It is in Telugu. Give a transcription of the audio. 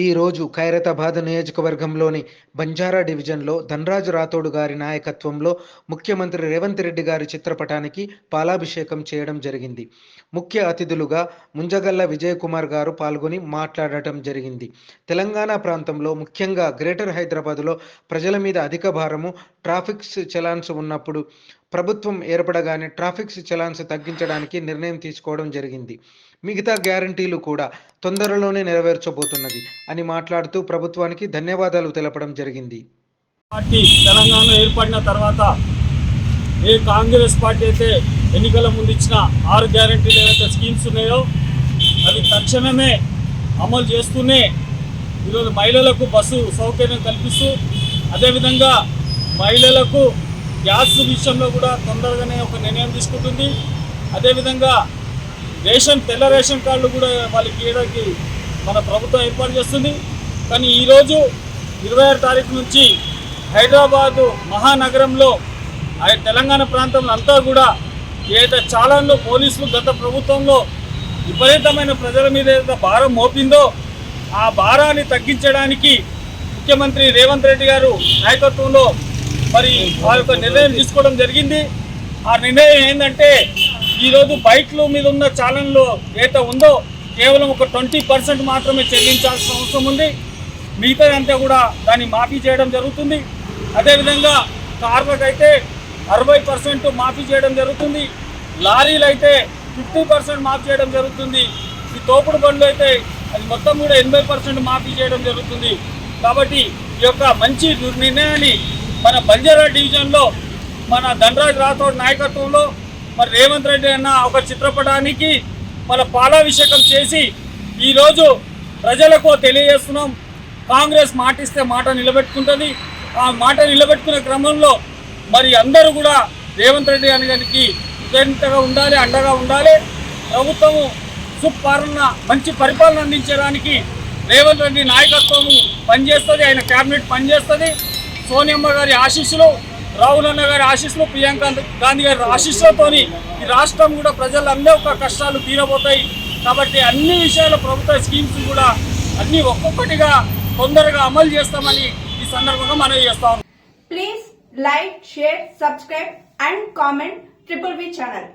ఈ రోజు ఖైరతాబాద్ నియోజకవర్గంలోని బంజారా డివిజన్లో ధనరాజు రాథోడు గారి నాయకత్వంలో ముఖ్యమంత్రి రేవంత్ రెడ్డి గారి చిత్రపటానికి పాలాభిషేకం చేయడం జరిగింది. ముఖ్య అతిథులుగా ముంజగల్ల విజయ్ కుమార్ గారు పాల్గొని మాట్లాడటం జరిగింది. తెలంగాణ ప్రాంతంలో ముఖ్యంగా గ్రేటర్ హైదరాబాద్లో ప్రజల మీద అధిక భారము ట్రాఫిక్స్ చలాన్స్ ఉన్నప్పుడు ప్రభుత్వం ఏర్పడగానే ట్రాఫిక్స్ చలాన్స్ తగ్గించడానికి నిర్ణయం తీసుకోవడం జరిగింది. మిగతా గ్యారంటీలు కూడా తొందరలోనే నెరవేర్చబోతున్నది అని మాట్లాడుతూ ప్రభుత్వానికి ధన్యవాదాలు తెలపడం జరిగింది. పార్టీ తెలంగాణ ఏర్పడిన తర్వాత ఏ కాంగ్రెస్ పార్టీ అయితే ఎన్నికల ముందు ఇచ్చిన ఆరు గ్యారంటీలు ఏవైతే స్కీమ్స్ ఉన్నాయో అవి తక్షణమే అమలు చేస్తూనే ఈరోజు మహిళలకు బస్సు సౌకర్యం కల్పిస్తూ అదేవిధంగా మహిళలకు గ్యాస్ విషయంలో కూడా తొందరగానే ఒక నిర్ణయం తీసుకుంటుంది. అదేవిధంగా రేషన్ తెల్ల రేషన్ కార్డులు కూడా వాళ్ళకి ఇవ్వడానికి మన ప్రభుత్వం ఏర్పాటు చేస్తుంది. కానీ ఈరోజు ఇరవై ఆరు తారీఖు నుంచి హైదరాబాదు మహానగరంలో ఆ తెలంగాణ ప్రాంతంలో అంతా కూడా ఏదైతే చాలాలో పోలీసులు గత ప్రభుత్వంలో విపరీతమైన ప్రజల మీద ఏదైతే భారం మోపిందో ఆ భారాన్ని తగ్గించడానికి ముఖ్యమంత్రి రేవంత్ రెడ్డి గారు నాయకత్వంలో మరి వారి యొక్క నిర్ణయం తీసుకోవడం జరిగింది. ఆ నిర్ణయం ఏంటంటే ఈరోజు బైక్ల మీద ఉన్న చాలన్లో ఏదైతే ఉందో కేవలం ఒక ట్వంటీ పర్సెంట్ మాత్రమే చెల్లించాల్సిన అవసరం ఉంది. మిగతాదంతా కూడా దాన్ని మాఫీ చేయడం జరుగుతుంది. అదేవిధంగా కార్లకు అయితే అరవై పర్సెంట్ మాఫీ చేయడం జరుగుతుంది. లారీలు అయితే ఫిఫ్టీ పర్సెంట్ మాఫీ చేయడం జరుగుతుంది. ఈ తోపుడు బండ్లు అయితే అది మొత్తం కూడా ఎనభై పర్సెంట్ మాఫీ చేయడం జరుగుతుంది. కాబట్టి ఈ యొక్క మంచి నిర్ణయాన్ని మన బంజారా డివిజన్లో మన ధనరాజ్ రాథోడ్ నాయకత్వంలో మరి రేవంత్ రెడ్డి అన్న ఒక చిత్రపటానికి మన పాలాభిషేకం చేసి ఈరోజు ప్రజలకు తెలియజేస్తున్నాం. కాంగ్రెస్ మాటిస్తే మాట నిలబెట్టుకుంటుంది. ఆ మాట నిలబెట్టుకునే క్రమంలో మరి అందరూ కూడా రేవంత్ రెడ్డి అని గారికి ఉదంతగా ఉండాలి అండగా ఉండాలి. ప్రభుత్వము సుపాలన మంచి పరిపాలన అందించడానికి రేవంత్ రెడ్డి నాయకత్వము పనిచేస్తుంది. ఆయన క్యాబినెట్ పనిచేస్తుంది. సోనియమ్మ గారి ఆశీస్సులు రాహుల్ అన్న గారి ఆశీస్సులు ప్రియాంక గాంధీ గారి ఆశీస్సులతోని ఈ రాష్ట్రం కూడా ప్రజలందరూ ఒక కష్టాలు తీరబోతాయి. కాబట్టి అన్ని విషయాల ప్రభుత్వ స్కీమ్స్ కూడా అన్ని ఒక్కొక్కటిగా తొందరగా అమలు చేస్తామని ఈ సందర్భంగా మనవి చేస్తాం please like share subscribe and comment triple V channel